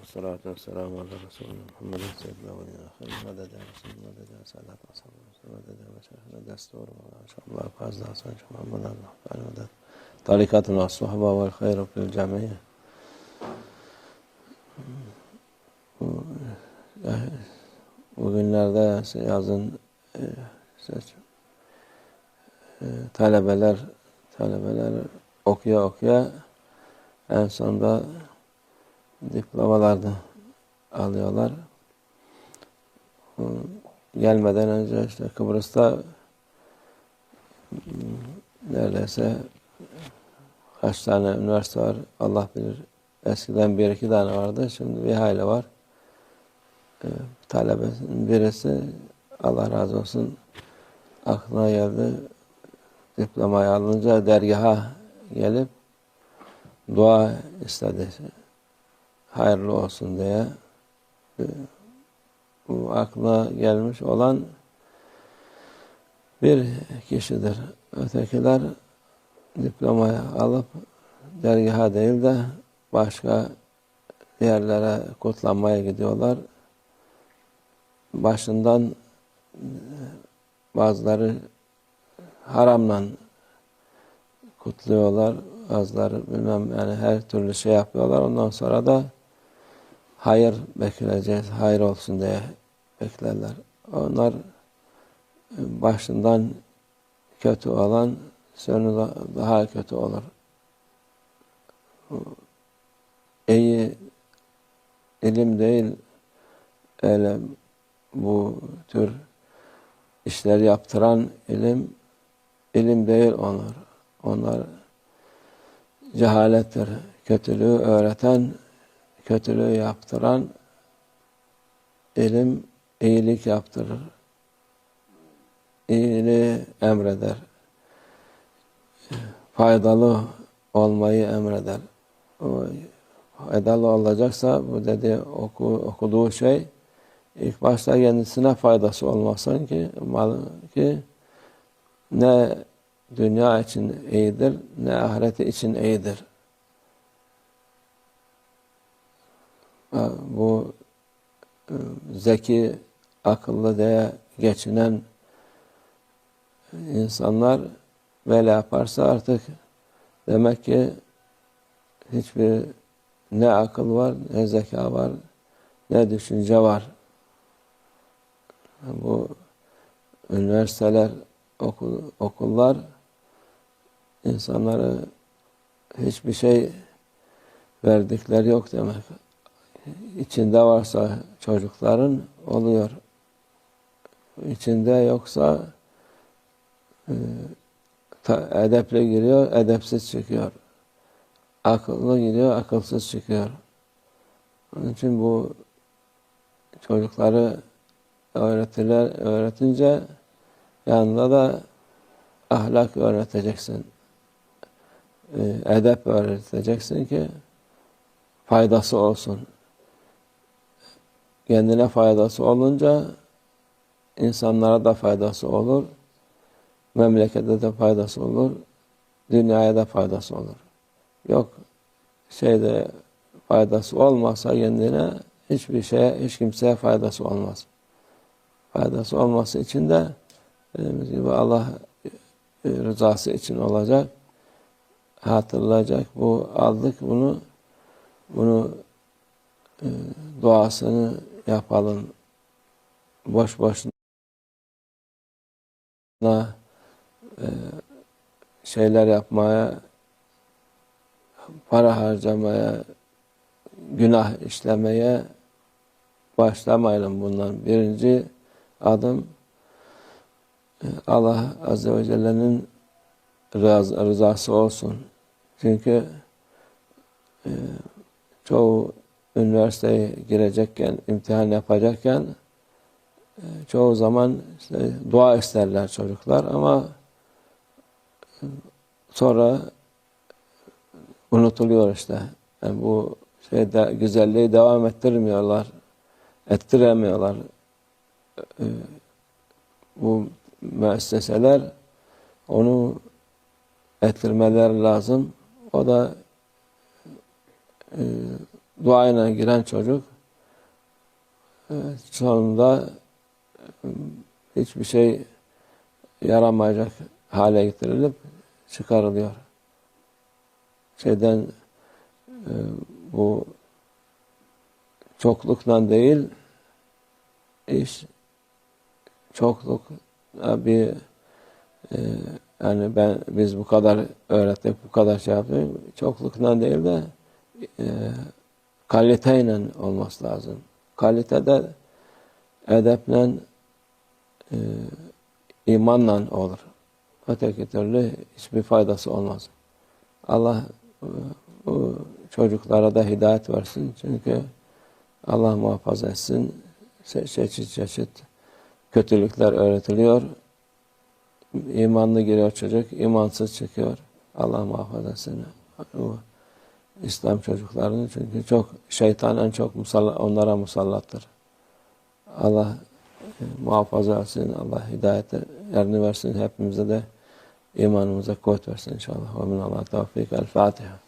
والصلاة والسلام على رسولنا محمد سيدنا ولينا خير مدد يا رسول مدد يا سادات أصحاب الرسول مدد يا مشايخنا دستور إن شاء الله فاز حسن محمد الله مدد طريقتنا الصحبة والخير في الجميع Bugünlerde yazın e, işte, e, talebeler talebeler okuya okuya en sonunda diplomalarını alıyorlar. Gelmeden önce işte Kıbrıs'ta neredeyse kaç tane üniversite var Allah bilir. Eskiden bir iki tane vardı. Şimdi bir hayli var. Ee, talebesinin birisi Allah razı olsun aklına geldi. Diplomayı alınca dergaha gelip dua istedi. Hayırlı olsun diye. Ee, Bu aklına gelmiş olan bir kişidir. Ötekiler diplomayı alıp dergaha değil de başka yerlere kutlanmaya gidiyorlar. Başından bazıları haramla kutluyorlar. Bazıları bilmem yani her türlü şey yapıyorlar. Ondan sonra da hayır bekleyeceğiz, hayır olsun diye beklerler. Onlar başından kötü olan sonu daha kötü olur. İyi ilim değil öyle bu tür işler yaptıran ilim ilim değil onlar. Onlar cehalettir. Kötülüğü öğreten, kötülüğü yaptıran ilim iyilik yaptırır. İyiliği emreder. Faydalı olmayı emreder. Faydalı olacaksa bu dedi oku, okuduğu şey ilk başta kendisine faydası olmasın ki mal ki ne dünya için iyidir ne ahireti için iyidir. Bu zeki, akıllı diye geçinen insanlar böyle yaparsa artık demek ki hiçbir ne akıl var, ne zeka var, ne düşünce var. Bu üniversiteler, okul, okullar insanlara hiçbir şey verdikleri yok demek. İçinde varsa çocukların oluyor. İçinde yoksa e, edepli giriyor, edepsiz çıkıyor. Akıllı giriyor, akılsız çıkıyor. Onun için bu çocukları öğretiler, öğretince yanında da ahlak öğreteceksin. Edep öğreteceksin ki faydası olsun. Kendine faydası olunca insanlara da faydası olur. Memlekete de faydası olur. Dünyaya da faydası olur. Yok şeyde faydası olmazsa kendine hiçbir şeye, hiç kimseye faydası olmaz. Faydası olması için de dediğimiz gibi Allah rızası için olacak. Hatırlayacak. Bu aldık bunu bunu e, duasını yapalım. Boş boşuna e, şeyler yapmaya para harcamaya günah işlemeye başlamayalım bundan. Birinci adım Allah Azze ve Celle'nin rızası olsun. Çünkü e, çoğu üniversiteye girecekken, imtihan yapacakken e, çoğu zaman işte dua isterler çocuklar ama e, sonra unutuluyor işte. Yani bu şeyde güzelliği devam ettirmiyorlar. Ettiremiyorlar. Ee, bu müesseseler onu ettirmeler lazım. O da e, duayla giren çocuk e, sonunda e, hiçbir şey yaramayacak hale getirilip çıkarılıyor. Şeyden e, bu çoklukla değil iş çokluk bir yani ben biz bu kadar öğrettik, bu kadar şey yaptık. Çoklukla değil de e, kaliteyle olması lazım. Kalitede edeple e, imanla olur. Öteki türlü hiçbir faydası olmaz. Allah e, bu çocuklara da hidayet versin. Çünkü Allah muhafaza etsin. Çeşit çeşit kötülükler öğretiliyor. İmanlı giriyor çocuk, imansız çıkıyor. Allah muhafaza etsin. İslam çocuklarını çünkü çok şeytan en çok musalla, onlara musallattır. Allah e, muhafaza etsin, Allah hidayetlerini versin, hepimize de imanımıza kuvvet versin inşallah. Ve minallah tevfik. El Fatiha.